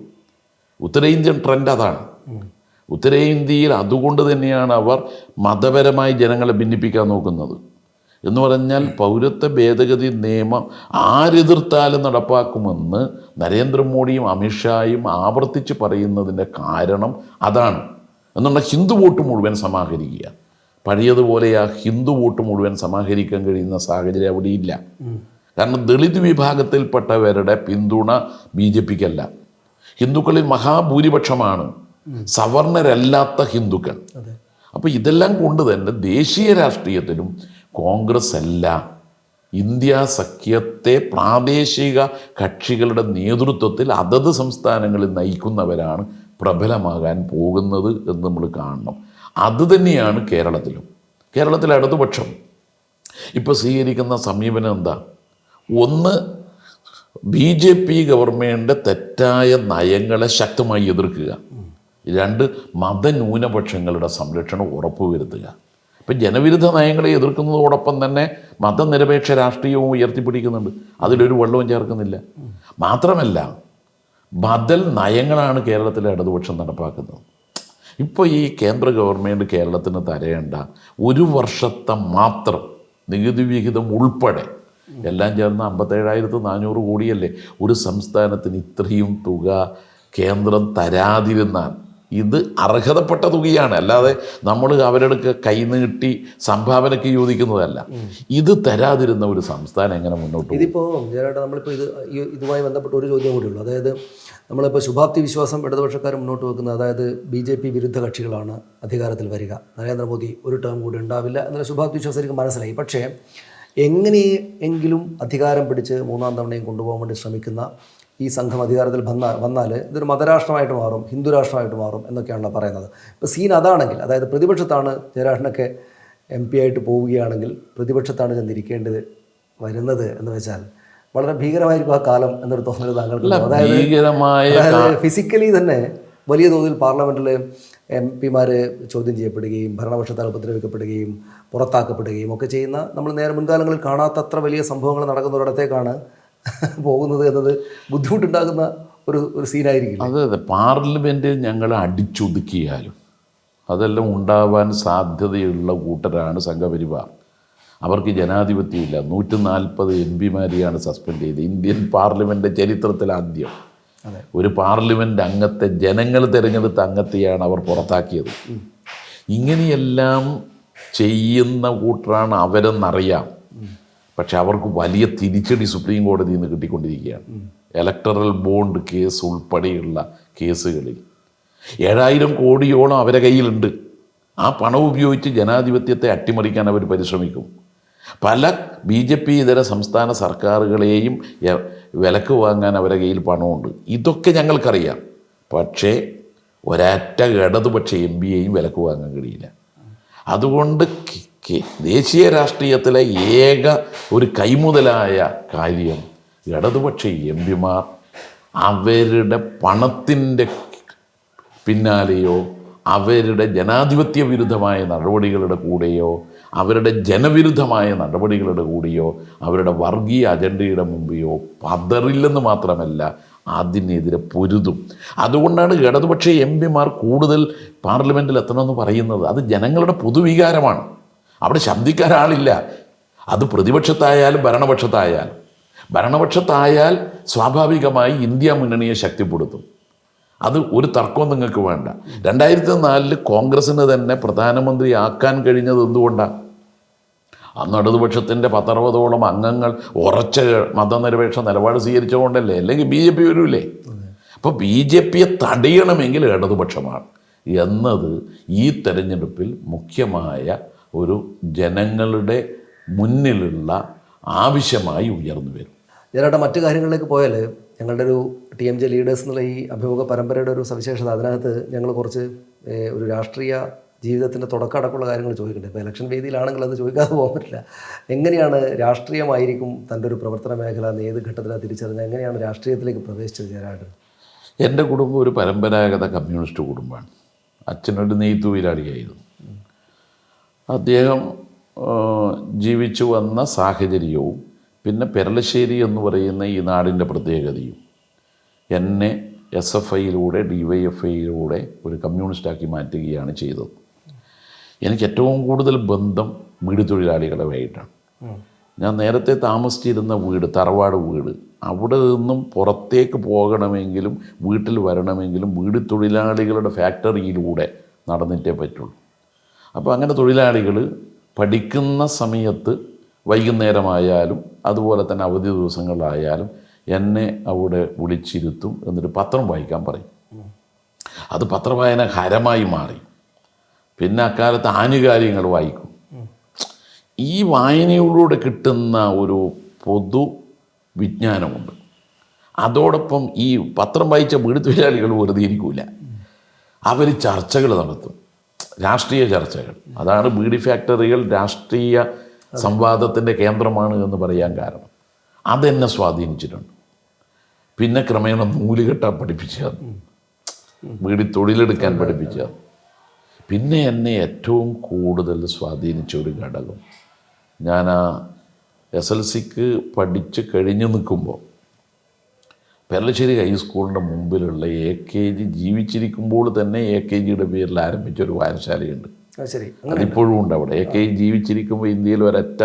ഉത്തരേന്ത്യൻ ട്രെൻഡ് അതാണ്. ഉത്തരേന്ത്യയിൽ അതുകൊണ്ട് തന്നെയാണ് അവർ മതപരമായി ജനങ്ങളെ ഭിന്നിപ്പിക്കാൻ നോക്കുന്നത്. എന്ന് പറഞ്ഞാൽ പൗരത്വ ഭേദഗതി നിയമം ആരെതിർത്താലും നടപ്പാക്കുമെന്ന് നരേന്ദ്രമോദിയും അമിത്ഷായും ആവർത്തിച്ച് പറയുന്നതിന്റെ കാരണം അതാണ്. എന്നുള്ള ഹിന്ദു വോട്ട് മുഴുവൻ സമാഹരിക്കുക. പഴയതുപോലെ ആ ഹിന്ദു വോട്ട് മുഴുവൻ സമാഹരിക്കാൻ കഴിയുന്ന സാഹചര്യം അവിടെയില്ല. കാരണം ദളിത് വിഭാഗത്തിൽപ്പെട്ടവരുടെ പിന്തുണ ബി ജെ പിക്കല്ല. ഹിന്ദുക്കളിൽ മഹാഭൂരിപക്ഷമാണ്. സവർണരല്ലാത്ത ഹിന്ദുക്കൾ. അപ്പൊ അപ്പോൾ ഇതെല്ലാം കൊണ്ട് തന്നെ ദേശീയ രാഷ്ട്രീയത്തിലും കോൺഗ്രസ് അല്ല ഇന്ത്യ സഖ്യത്തെ പ്രാദേശിക കക്ഷികളുടെ നേതൃത്വത്തിൽ അതത് സംസ്ഥാനങ്ങളിൽ നയിക്കുന്നവരാണ് പ്രബലമാകാൻ പോകുന്നത് എന്ന് നമ്മൾ കാണണം. അത് തന്നെയാണ് കേരളത്തിലും. കേരളത്തിലെ ഇടതുപക്ഷം ഇപ്പോൾ സ്വീകരിക്കുന്ന സമീപനം എന്താ? ഒന്ന് ബി ജെ പി ഗവൺമെന്റിന്റെ തെറ്റായ നയങ്ങളെ ശക്തമായി എതിർക്കുക. രണ്ട് മതന്യൂനപക്ഷങ്ങളുടെ സംരക്ഷണം ഉറപ്പുവരുത്തുക. ഇപ്പം ജനവിരുദ്ധ നയങ്ങളെ എതിർക്കുന്നതോടൊപ്പം തന്നെ മതനിരപേക്ഷ രാഷ്ട്രീയവും ഉയർത്തിപ്പിടിക്കുന്നുണ്ട്. അതിലൊരു വെള്ളവും ചേർക്കുന്നില്ല. മാത്രമല്ല ബദൽ നയങ്ങളാണ് കേരളത്തിലെ ഇടതുപക്ഷം നടപ്പാക്കുന്നത്. ഇപ്പോൾ ഈ കേന്ദ്ര ഗവൺമെന്റ് കേരളത്തിന് തരേണ്ട ഒരു വർഷത്തെ മാത്രം നികുതി വിഹിതം ഉൾപ്പെടെ എല്ലാം ചേർന്ന് അമ്പത്തേഴായിരത്തി നാനൂറ് കോടിയല്ലേ? ഒരു സംസ്ഥാനത്തിന് ഇത്രയും തുക കേന്ദ്രം തരാതിരുന്നാൽ ഇത് അർഹതപ്പെട്ട തുകയാണ്. അല്ലാതെ നമ്മൾ അവരുടെ കൈനീട്ടി സംഭാവനയ്ക്ക് യോജിക്കുന്നതല്ല. ഇത് തരാതിരുന്ന ഒരു സംസ്ഥാനം എങ്ങനെ മുന്നോട്ട് ഇതിപ്പോ ഇതിപ്പോൾ ജനറേറ്റർ നമ്മളിപ്പോൾ ഇത് ഇതുമായി ബന്ധപ്പെട്ട ഒരു ചോദ്യം കൂടി കൂടിയുള്ളൂ അതായത് നമ്മളിപ്പോൾ ശുഭാപ്തി വിശ്വാസം ഇടതുപക്ഷക്കാർ മുന്നോട്ട് വെക്കുന്നത് അതായത് ബി ജെ പി വിരുദ്ധ കക്ഷികളാണ് അധികാരത്തിൽ വരിക. നരേന്ദ്രമോദി ഒരു ടേം കൂടി ഉണ്ടാവില്ല എന്നുള്ള ശുഭാപ്തി വിശ്വാസം എനിക്ക് മനസ്സിലായി. പക്ഷേ എങ്ങനെയെങ്കിലും അധികാരം പിടിച്ച് മൂന്നാം തവണയും കൊണ്ടുപോകാൻ വേണ്ടി ശ്രമിക്കുന്ന ഈ സംഘം അധികാരത്തിൽ വന്നാൽ വന്നാൽ ഇതൊരു മതരാഷ്ട്രമായിട്ട് മാറും ഹിന്ദു രാഷ്ട്രമായിട്ട് മാറും എന്നൊക്കെയാണല്ലോ പറയുന്നത്. ഇപ്പോൾ സീൻ അതാണെങ്കിൽ അതായത് പ്രതിപക്ഷത്താണ് ജയരാജനൊക്കെ എം പി ആയിട്ട് പോവുകയാണെങ്കിൽ പ്രതിപക്ഷത്താണ് ചെന്നിരിക്കേണ്ടത് വരുന്നത് എന്ന് വെച്ചാൽ വളരെ ഭീകരമായിരിക്കും ആ കാലം എന്നൊരു തോന്നൽ താങ്കൾക്ക് അതായത് അതായത് ഫിസിക്കലി തന്നെ വലിയ തോതിൽ പാർലമെന്റിൽ എം പിമാർ ചോദ്യം ചെയ്യപ്പെടുകയും ഭരണപക്ഷത്താൽ ഉപദ്രവിക്കപ്പെടുകയും പുറത്താക്കപ്പെടുകയും ഒക്കെ ചെയ്യുന്ന നമ്മൾ നേരെ മുൻകാലങ്ങളിൽ കാണാത്തത്ര വലിയ സംഭവങ്ങൾ നടക്കുന്നൊരിടത്തേക്കാണ് പോകുന്നത് എന്നത് ബുദ്ധിമുട്ടുണ്ടാകുന്ന ഒരു ഒരു സീനായിരിക്കും അതെ അതെ. പാർലമെന്റിൽ ഞങ്ങൾ അടിച്ചൊതുക്കിയാലും അതെല്ലാം ഉണ്ടാവാൻ സാധ്യതയുള്ള കൂട്ടരാണ് സംഘപരിവാർ. അവർക്ക് ജനാധിപത്യമില്ല. നൂറ്റി നാൽപ്പത് എം പിമാരെയാണ് സസ്പെൻഡ് ചെയ്തത്. ഇന്ത്യൻ പാർലമെന്റ് ചരിത്രത്തിൽ ആദ്യം. ഒരു പാർലമെന്റ് അംഗത്തെ ജനങ്ങൾ തിരഞ്ഞെടുത്ത അംഗത്തെയാണ് അവർ പുറത്താക്കിയത്. ഇങ്ങനെയെല്ലാം ചെയ്യുന്ന കൂട്ടരാണ് അവരെന്നറിയാം. പക്ഷെ അവർക്ക് വലിയ തിരിച്ചടി സുപ്രീം കോടതിയിൽ നിന്ന് കിട്ടിക്കൊണ്ടിരിക്കുകയാണ്. ഇലക്ടറൽ ബോണ്ട് കേസ് ഉൾപ്പെടെയുള്ള കേസുകളിൽ. ഏഴായിരം കോടിയോളം അവരെ കയ്യിലുണ്ട്. ആ പണം ഉപയോഗിച്ച് ജനാധിപത്യത്തെ അട്ടിമറിക്കാൻ അവർ പരിശ്രമിക്കും. പല ബി ജെ പി ഇതര സംസ്ഥാന സർക്കാരുകളെയും വിലക്ക് വാങ്ങാൻ അവരെ കയ്യിൽ പണമുണ്ട്. ഇതൊക്കെ ഞങ്ങൾക്കറിയാം. പക്ഷേ ഒരറ്റ ഇടതുപക്ഷ എം പിയെയും വിലക്ക് വാങ്ങാൻ കഴിയില്ല. അതുകൊണ്ട് ദേശീയ രാഷ്ട്രീയത്തിലെ ഏക ഒരു കൈമുതലായ കാര്യം ഇടതുപക്ഷ എം പിമാർ അവരുടെ പണത്തിന്റെ പിന്നാലെയോ അവരുടെ ജനാധിപത്യ വിരുദ്ധമായ നടപടികളുടെ കൂടെയോ അവരുടെ ജനവിരുദ്ധമായ നടപടികളുടെ കൂടെയോ അവരുടെ വർഗീയ അജണ്ടയുടെ മുമ്പെയോ പതറില്ലെന്ന് മാത്രമല്ല അതിനെതിരെ പൊരുതും. അതുകൊണ്ടാണ് ഇടതുപക്ഷ എം പിമാർ കൂടുതൽ പാർലമെന്റിൽ എത്തണമെന്ന് പറയുന്നത്. അത് ജനങ്ങളുടെ പൊതുവികാരമാണ്. അവിടെ ശബ്ദിക്കാൻ ആളില്ല. അത് പ്രതിപക്ഷത്തായാലും ഭരണപക്ഷത്തായാലും. ഭരണപക്ഷത്തായാൽ സ്വാഭാവികമായി ഇന്ത്യ മുന്നണിയെ ശക്തിപ്പെടുത്തും. അത് ഒരു തർക്കവും നിങ്ങൾക്ക് വേണ്ട. രണ്ടായിരത്തി നാലിൽ കോൺഗ്രസ്സിന് തന്നെ പ്രധാനമന്ത്രി ആക്കാൻ കഴിഞ്ഞത് എന്തുകൊണ്ടാണ് അന്ന് ഇടതുപക്ഷത്തിന്റെ പത്തറുപതോളം അംഗങ്ങൾ ഉറച്ച മതനിരപേക്ഷ നിലപാട് സ്വീകരിച്ചുകൊണ്ടല്ലേ? അല്ലെങ്കിൽ ബി ജെ പി വരൂലേ? അപ്പോൾ ബി ജെ പിയെ തടയണമെങ്കിൽ ഇടതുപക്ഷമാണ്. എന്നത് ഈ തെരഞ്ഞെടുപ്പിൽ മുഖ്യമായ ഒരു ജനങ്ങളുടെ മുന്നിലുള്ള ആവശ്യമായി ഉയർന്നു വരും. ഞാനവിടെ മറ്റു കാര്യങ്ങളിലേക്ക് പോയാൽ ഞങ്ങളുടെ ഒരു ടി എം ജെ ലീഡേഴ്സ് എന്നുള്ള ഈ അഭിമുഖ പരമ്പരയുടെ ഒരു സവിശേഷത അതിനകത്ത് ഞങ്ങൾ കുറച്ച് ഒരു രാഷ്ട്രീയ ജീവിതത്തിന്റെ തുടക്കം അടക്കമുള്ള കാര്യങ്ങൾ ചോദിക്കുന്നുണ്ട്. ഇപ്പോൾ ഇലക്ഷൻ വേദിയിലാണെങ്കിൽ അത് ചോദിക്കാതെ പോകാൻ പറ്റില്ല. എങ്ങനെയാണ് രാഷ്ട്രീയമായിരിക്കും തന്റെ ഒരു പ്രവർത്തന മേഖല എന്ന് ഏത് ഘട്ടത്തിലാണ് തിരിച്ചറിഞ്ഞത്? എങ്ങനെയാണ് രാഷ്ട്രീയത്തിലേക്ക് പ്രവേശിച്ചത് ജയരാട്ടൻ എന്റെ കുടുംബം ഒരു പരമ്പരാഗത കമ്മ്യൂണിസ്റ്റ് കുടുംബമാണ്. അച്ഛനൊരു നെയ്ത്തുതൊഴിലാളിയായിരുന്നു അദ്ദേഹം ജീവിച്ചു വന്ന സാഹചര്യവും പിന്നെ പെരളശ്ശേരി എന്ന് പറയുന്ന ഈ നാടിന്റെ പ്രത്യേകതയും. എന്നെ എസ് എഫ് ഐയിലൂടെ ഡി വൈ എഫ് ഐയിലൂടെ ഒരു കമ്മ്യൂണിസ്റ്റാക്കി മാറ്റുകയാണ് ചെയ്തത്. എനിക്ക് ഏറ്റവും കൂടുതൽ ബന്ധം വീട് തൊഴിലാളികളുമായിട്ടാണ് ഞാൻ നേരത്തെ താമസിച്ചിരുന്ന വീട് തറവാട് വീട് അവിടെ നിന്നും പുറത്തേക്ക് പോകണമെങ്കിലും വീട്ടിൽ വരണമെങ്കിലും വീട് തൊഴിലാളികളുടെ ഫാക്ടറിയിലൂടെ നടന്നിട്ടേ പറ്റുള്ളൂ. അപ്പോൾ അങ്ങനെ തൊഴിലാളികൾ പഠിക്കുന്ന സമയത്ത് വൈകുന്നേരമായാലും അതുപോലെ തന്നെ അവധി ദിവസങ്ങളിലായാലും എന്നെ അവിടെ വിളിച്ചിരുത്തും എന്നിട്ട് പത്രം വായിക്കാൻ പറയും. അത് പത്രവായന ഹരമായി മാറി. പിന്നെ അക്കാലത്ത് ആനുകാലികങ്ങൾ വായിക്കും. ഈ വായനയിലൂടെ കിട്ടുന്ന ഒരു പൊതു വിജ്ഞാനമുണ്ട്. അതോടൊപ്പം ഈ പത്രം വായിച്ച വീട് തൊഴിലാളികൾ വെറുതെ ഇരിക്കില്ല അവർ ചർച്ചകൾ നടത്തും. രാഷ്ട്രീയ ചർച്ചകൾ. അതാണ് ബീഡി ഫാക്ടറികൾ രാഷ്ട്രീയ സംവാദത്തിന്റെ കേന്ദ്രമാണ് എന്ന് പറയാൻ കാരണം. അതെന്നെ സ്വാധീനിച്ചിട്ടുണ്ട്. പിന്നെ ക്രമേണ നൂൽ കെട്ടാൻ പഠിപ്പിച്ചത്. വീടി തൊഴിലെടുക്കാൻ പഠിപ്പിച്ചത്. പിന്നെ എന്നെ ഏറ്റവും കൂടുതൽ സ്വാധീനിച്ച ഒരു ഘടകം. ഞാൻ ആ എസ് എൽ സിക്ക് പഠിച്ച് കഴിഞ്ഞ് നിൽക്കുമ്പോൾ പെരളശ്ശേരി ഹൈസ്കൂളിന്റെ മുമ്പിലുള്ള എ കെ ജി ജീവിച്ചിരിക്കുമ്പോൾ തന്നെ എ കെ ജിയുടെ പേരിൽ ആരംഭിച്ച ഒരു വായനശാലയുണ്ട് ശരി. അതിപ്പോഴും ഉണ്ട് അവിടെ. എ കെ ജി ജീവിച്ചിരിക്കുമ്പോൾ ഇന്ത്യയിൽ ഒരൊറ്റ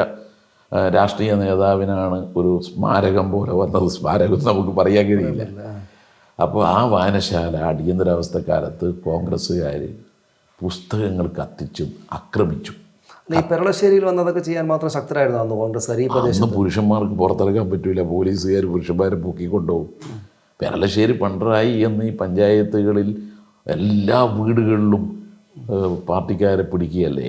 രാഷ്ട്രീയ നേതാവിനാണ് ഒരു സ്മാരകം പോലെ വന്നത്. സ്മാരകം നമുക്ക് പറയാൻ കഴിയില്ല. അപ്പോൾ ആ വായനശാല അടിയന്തരാവസ്ഥക്കാലത്ത് കോൺഗ്രസ്സുകാർ പുസ്തകങ്ങൾ കത്തിച്ചും ആക്രമിച്ചു ഈ പെരളശ്ശേരിയിൽ വന്നതൊക്കെ ചെയ്യാൻ മാത്രം ശക്തരായിരുന്നു അന്ന് കോൺഗ്രസ്സുകാർ ഈ പ്രദേശം പുരുഷന്മാർക്ക് പുറത്തിറക്കാൻ പറ്റില്ല പോലീസുകാർ പുരുഷന്മാരെ പൊക്കിക്കൊണ്ടുപോകും പെരളശ്ശേരി പണ്ടറായി ഈ പഞ്ചായത്തുകളിൽ എല്ലാ വീടുകളിലും പാർട്ടിക്കാരെ പിടിക്കുകയല്ലേ?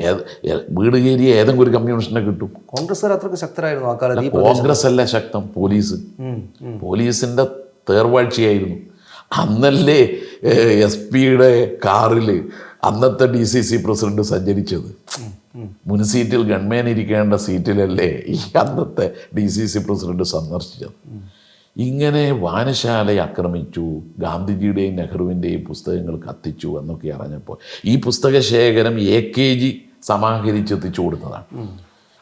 വീട് കയറിയ ഏതെങ്കിലും ഒരു കമ്മ്യൂണിസ്റ്റിനെ കിട്ടും. കോൺഗ്രസ്സുകാർ അത്രയ്ക്ക് ശക്തരായിരുന്നു ആ കാലത്ത് കോൺഗ്രസ് അല്ല ശക്തം പോലീസ്. പോലീസിന്റെ തേർവാഴ്ചയായിരുന്നു. അന്നല്ലേ എസ് പിയുടെ കാറിൽ അന്നത്തെ ഡി സി സി പ്രസിഡന്റ് സഞ്ചരിച്ചത്. മുൻ ഗൺമേൻ ഗൺമാൻ ഇരിക്കേണ്ട സീറ്റിലല്ലേ ഈ അന്നത്തെ ഡി സി സി പ്രസിഡന്റ് സന്ദർശിച്ചത്. ഇങ്ങനെ വായനശാല ആക്രമിച്ചു ഗാന്ധിജിയുടെയും നെഹ്റുവിന്റെയും പുസ്തകങ്ങൾ കത്തിച്ചു എന്നൊക്കെ അറിഞ്ഞപ്പോൾ ഈ പുസ്തക ശേഖരം എ കെ ജി സമാഹരിച്ചെത്തിച്ചു കൊടുത്തതാണ്.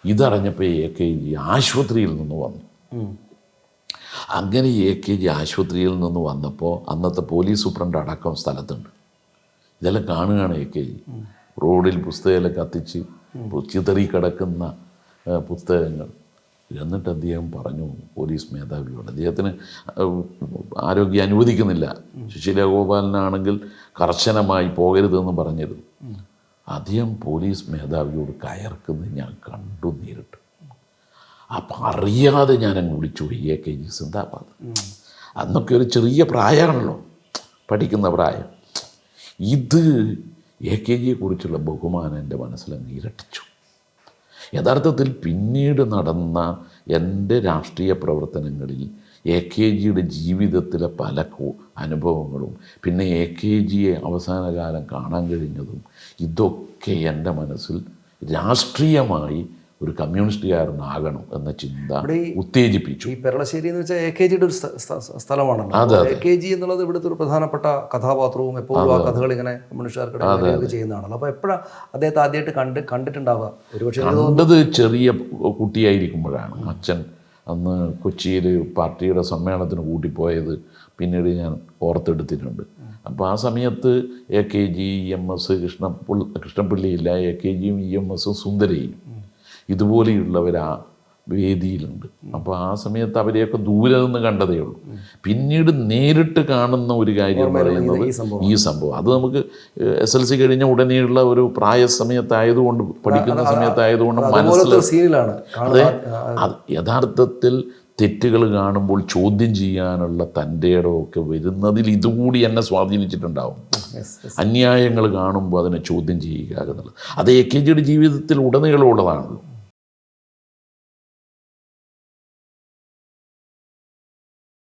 ഇതറിഞ്ഞപ്പോൾ എ കെ ജി ആശുപത്രിയിൽ നിന്ന് വന്നു. അങ്ങനെ എ കെ ജി ആശുപത്രിയിൽ നിന്ന് വന്നപ്പോൾ അന്നത്തെ പോലീസ് സൂപ്രണ്ട് അടക്കം സ്ഥലത്തുണ്ട്. ഇതെല്ലാം കാണുകയാണ് എ കെ ജി. റോഡിൽ പുസ്തകമെല്ലാം കത്തിച്ച് ചിതറി കിടക്കുന്ന ആ, പുസ്തകങ്ങൾ. എന്നിട്ട് അദ്ദേഹം പറഞ്ഞു പോലീസ് മേധാവിയോട്. അദ്ദേഹത്തിന് ആരോഗ്യം അനുവദിക്കുന്നില്ല. സുശീല ഗോപാലനാണെങ്കിൽ കർശനമായി പോകരുതെന്ന് പറഞ്ഞിരുന്നു. അദ്ദേഹം പോലീസ് മേധാവിയോട് കയർക്കുന്നത് ഞാൻ കണ്ടു നേരിട്ട്. അപ്പം അറിയാതെ ഞാൻ അങ്ങ് വിളിച്ചു പോയി എ കെ ജി സിന്ദാബാദ്. അന്നൊക്കെ ഒരു ചെറിയ പ്രായമാണല്ലോ പഠിക്കുന്ന പ്രായം. ഇത് എ കെ ജിയെക്കുറിച്ചുള്ള ബഹുമാനം എന്റെ മനസ്സിലങ്ങ് ഇരട്ടിച്ചു. യഥാർത്ഥത്തിൽ പിന്നീട് നടന്ന എന്റെ രാഷ്ട്രീയ പ്രവർത്തനങ്ങളിൽ എ കെ ജിയുടെ ജീവിതത്തിലെ പല അനുഭവങ്ങളും പിന്നെ എ കെ ജിയെ അവസാന കാലം കാണാൻ കഴിഞ്ഞതും ഇതൊക്കെ എന്റെ മനസ്സിൽ രാഷ്ട്രീയമായി ഒരു കമ്മ്യൂണിസ്റ്റുകാരനാകണം എന്ന ചിന്ത ഉത്തേജിപ്പിച്ചു. ഈ പെരളശ്ശേരി എന്ന് വെച്ചാൽ എ കെ ജിയുടെ ഒരു സ്ഥ- സ്ഥ- സ്ഥലമാണല്ലോ. എ കെ ജി എന്നുള്ളത് ഇവിടുത്തെ ഒരു പ്രധാനപ്പെട്ട കഥാപാത്രവും എപ്പോഴും ആ കഥകൾ ഇങ്ങനെ മനുഷ്യർക്കിടയിൽ ചെയ്യുന്നതാണല്ലോ. അപ്പോൾ എപ്പോഴാണ് അദ്ദേഹത്തെ ആദ്യമായിട്ട് കണ്ട് കണ്ടിട്ടുണ്ടാവുക? ഒരുപക്ഷെ കണ്ടത് ചെറിയ കുട്ടിയായിരിക്കുമ്പോഴാണ്. അച്ഛൻ അന്ന് കൊച്ചിയിൽ പാർട്ടിയുടെ സമ്മേളനത്തിന് കൂട്ടിപ്പോയത് പിന്നീട് ഞാൻ ഓർത്തെടുത്തിട്ടുണ്ട്. അപ്പോൾ ആ സമയത്ത് A K G E M S കൃഷ്ണപ്പുൾ കൃഷ്ണപ്പിള്ളിയില്ല എ കെ ജിയും ഇ എം എസും സുന്ദരയും. ഇതുപോലെയുള്ളവർ ആ വേദിയിലുണ്ട്. അപ്പോൾ ആ സമയത്ത് അവരെയൊക്കെ ദൂരെ നിന്ന് കണ്ടതേ ഉള്ളൂ. പിന്നീട് നേരിട്ട് കാണുന്ന ഒരു കാര്യം പറയുന്നത് ഈ സംഭവം. അത് നമുക്ക് എസ് എൽ സി കഴിഞ്ഞ ഉടനെയുള്ള ഒരു പ്രായ സമയത്തായതുകൊണ്ട് പഠിക്കുന്ന സമയത്തായതുകൊണ്ട് മനസ്സിലാണ് അതെ യഥാർത്ഥത്തിൽ തെറ്റുകൾ കാണുമ്പോൾ ചോദ്യം ചെയ്യാനുള്ള തന്റെ ഇടമൊക്കെ വരുന്നതിൽ ഇതുകൂടി എന്നെ സ്വാധീനിച്ചിട്ടുണ്ടാവും. അന്യായങ്ങൾ കാണുമ്പോൾ അതിനെ ചോദ്യം ചെയ്യുക എന്നുള്ളത്. അത് എ കെ ജിയുടെ ജീവിതത്തിൽ ഉടനീളമുള്ളതാണല്ലോ.